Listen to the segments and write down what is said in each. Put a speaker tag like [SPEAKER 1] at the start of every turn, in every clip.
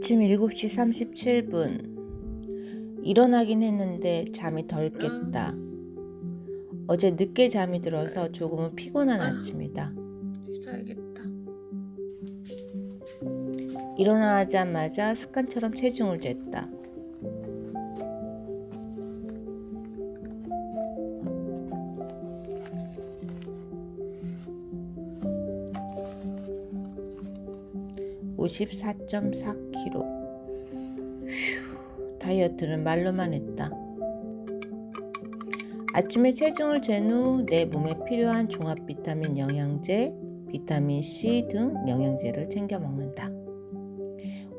[SPEAKER 1] 아침 7시 37분. 일어나긴 했는데 잠이 덜 깼다. 어제 늦게 잠이 들어서 조금은 피곤한 아침이다.
[SPEAKER 2] 씻어야겠다.
[SPEAKER 1] 일어나자마자 습관처럼 체중을 쟀다. (54.4kg) 휴, 다이어트는 말로만 했다. 아침에 체중을 재는 후 내 몸에 필요한 종합 비타민 영양제, 비타민 C 등 영양제를 챙겨 먹는다.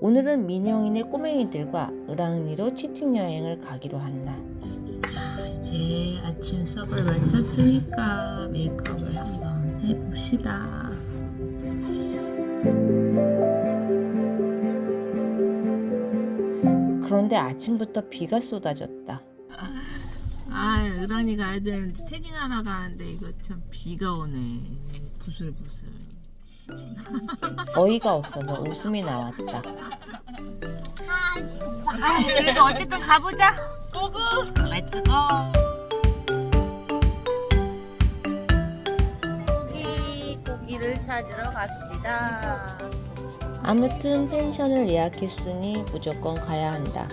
[SPEAKER 1] 오늘은 민영이네 꼬맹이들과 을왕리로 치팅 여행을 가기로 한 날. 자, 이제 아침 수업을 마쳤으니까 메이크업을 한번 해봅시다. 그런데 아침부터 비가 쏟아졌다.
[SPEAKER 2] 아, 을랑이 가야 되는데 태닝하러 가는데 이거 참 비가 오네. 부슬부슬.
[SPEAKER 1] 어이가 없어서 웃음이 나왔다.
[SPEAKER 2] 아, 그래도 어쨌든 가보자. 고고. 렛츠고.
[SPEAKER 1] 이 고기를 찾으러 갑시다. 아무튼 펜션을 예약했으니 무조건 가야 한다.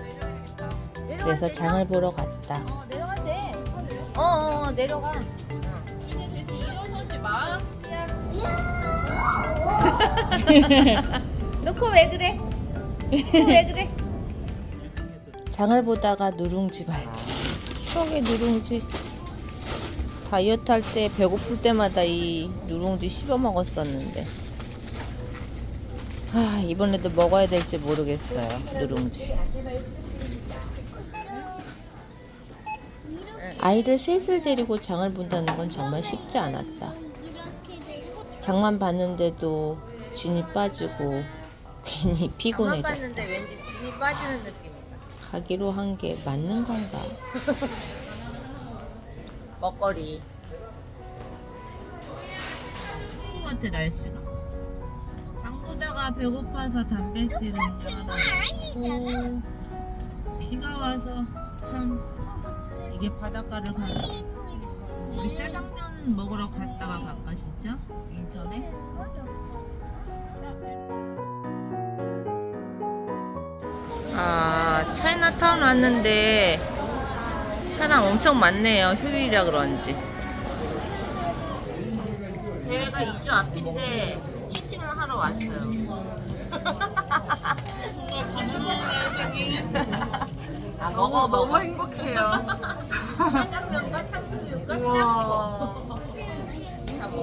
[SPEAKER 1] 그래서 장을 보러 갔다.
[SPEAKER 2] 어, 내려가도 돼. 어, 어, 어, 내려가.
[SPEAKER 1] 너코 왜 그래? 왜 그래? 장을 보다가 누룽지 발. 추억의 누룽지. 다이어트 할 때 배고플 때마다 이 누룽지 씹어 먹었었는데. 아, 이번에도 먹어야 될지 모르겠어요. 누룽지. 아이들 셋을 데리고 장을 본다는 건 정말 쉽지 않았다. 장만 봤는데도 진이 빠지고 괜히 피곤해졌다.
[SPEAKER 2] 봤는데 왠지 진이 빠지는 느낌이다.
[SPEAKER 1] 가기로 한 게 맞는 건가?
[SPEAKER 2] 먹거리. 친구 같아 날씨가. 배고파서 단백질 음료 하나 먹고 비가 와서 참 이게 바닷가를 가는 우리 짜장면 먹으러 갔다가 갈까 진짜? 인천에?
[SPEAKER 1] 아, 차이나타운 왔는데 사람 엄청 많네요. 휴일이라 그런지.
[SPEAKER 2] 대회가 2주 앞인데 왔어요. 아, 먹어, 먹어.
[SPEAKER 3] 너무 행복해요.
[SPEAKER 2] 짜장면과 탕수육과 짬뽕.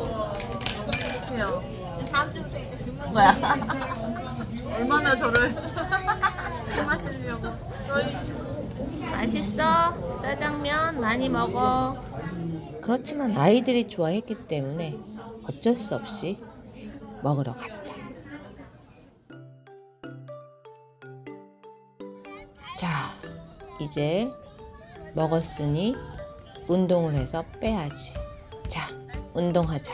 [SPEAKER 3] 우와. 행복해요.
[SPEAKER 2] 다음 주부터 이제 죽는 거야.
[SPEAKER 3] 얼마나 저를 마시려고. 저희
[SPEAKER 1] 맛있어. 짜장면 많이 먹어. 그렇지만 아이들이 좋아했기 때문에 어쩔 수 없이 먹으러 갔다. 자, 이제 먹었으니 운동을 해서 빼야지. 자, 운동하자.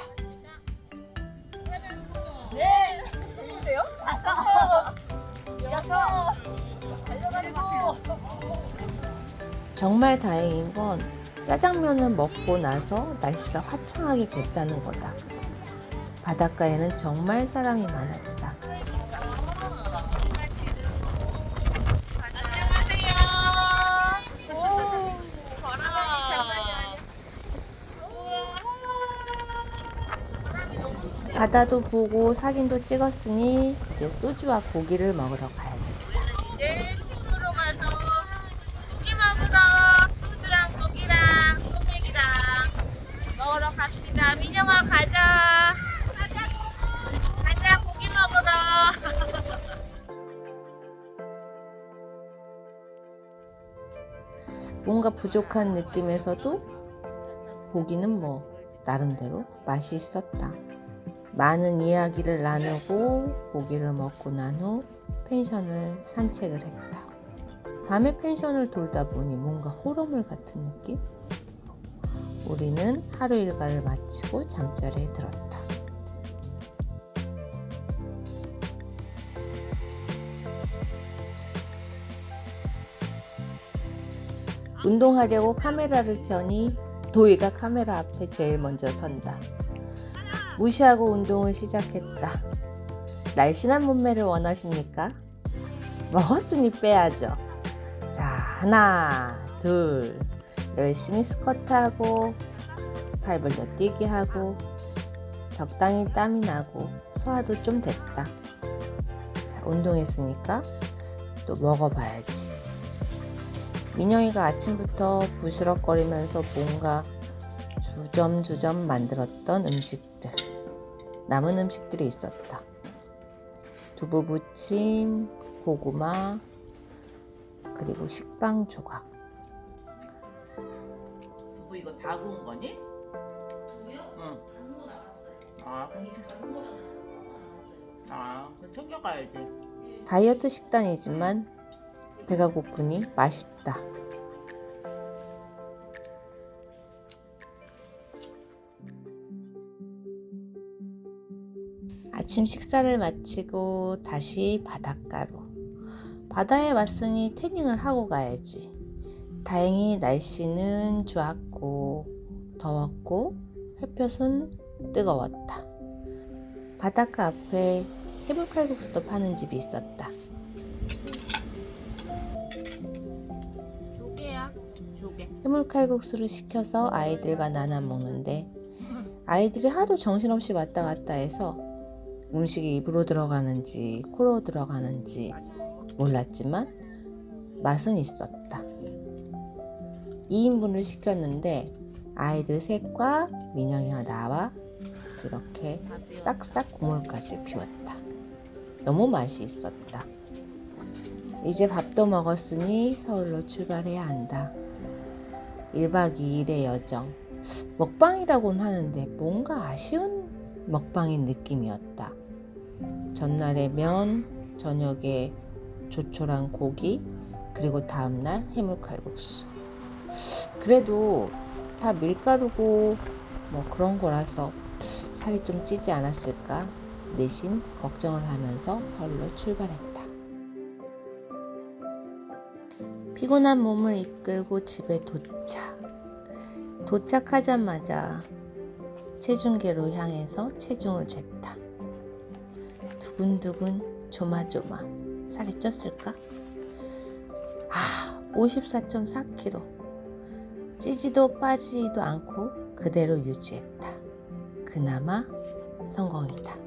[SPEAKER 1] 정말 다행인 건 짜장면을 먹고 나서 날씨가 화창하게 됐다는 거다. 바닷가에는 정말 사람이 많았다. 바다도 보고 사진도 찍었으니 이제 소주와 고기를 먹으러 가야겠다.
[SPEAKER 2] 이제 숙소로 가서 고기 먹으러 소주랑 고기랑 소맥이랑 먹으러 갑시다. 민영아 가자. 가자. 가자 고기 먹으러.
[SPEAKER 1] 뭔가 부족한 느낌에서도 고기는 뭐 나름대로 맛이 있었다. 많은 이야기를 나누고 고기를 먹고 난 후 펜션을 산책을 했다. 밤에 펜션을 돌다 보니 뭔가 호러물 같은 느낌? 우리는 하루 일과를 마치고 잠자리에 들었다. 운동하려고 카메라를 켜니 도희가 카메라 앞에 제일 먼저 선다. 무시하고 운동을 시작했다. 날씬한 몸매를 원하십니까? 먹었으니 빼야죠. 자, 하나, 둘. 열심히 스쿼트하고, 팔 벌려 뛰기 하고, 적당히 땀이 나고, 소화도 좀 됐다. 자, 운동했으니까 또 먹어봐야지. 민영이가 아침부터 부스럭거리면서 뭔가 주점주점 만들었던 음식들. 남은 음식들이 있었다. 두부 부침, 고구마, 그리고 식빵 조각. 두부 이거 다 구운 거니?
[SPEAKER 2] 두부요?
[SPEAKER 1] 응.
[SPEAKER 2] 단거 나갔어요.
[SPEAKER 1] 아,
[SPEAKER 2] 작은 거랑 나갔어요.
[SPEAKER 1] 아, 그럼 챙겨가야지. 다이어트 식단이지만 배가 고프니 맛있다. 아침 식사를 마치고 다시 바닷가로. 바다에 왔으니 태닝을 하고 가야지. 다행히 날씨는 좋았고, 더웠고, 햇볕은 뜨거웠다. 바닷가 앞에 해물칼국수도 파는 집이 있었다.
[SPEAKER 2] 조개야. 조개.
[SPEAKER 1] 해물칼국수를 시켜서 아이들과 나눠 먹는데 아이들이 하도 정신없이 왔다 갔다 해서 음식이 입으로 들어가는지 코로 들어가는지 몰랐지만 맛은 있었다. 2인분을 시켰는데 아이들 셋과 민영이와 나와 이렇게 싹싹 국물까지 비웠다. 너무 맛이 있었다. 이제 밥도 먹었으니 서울로 출발해야 한다. 1박 2일의 여정. 먹방이라고는 하는데 뭔가 아쉬운 먹방인 느낌이었다. 전날에 면, 저녁에 조촐한 고기, 그리고 다음날 해물칼국수. 그래도 다 밀가루고 뭐 그런 거라서 살이 좀 찌지 않았을까 내심 걱정을 하면서 서울로 출발했다. 피곤한 몸을 이끌고 집에 도착. 도착하자마자 체중계로 향해서 체중을 쟀다. 두근두근 조마조마 살이 쪘을까? 아, 54.4kg. 찌지도 빠지지도 않고 그대로 유지했다. 그나마 성공이다.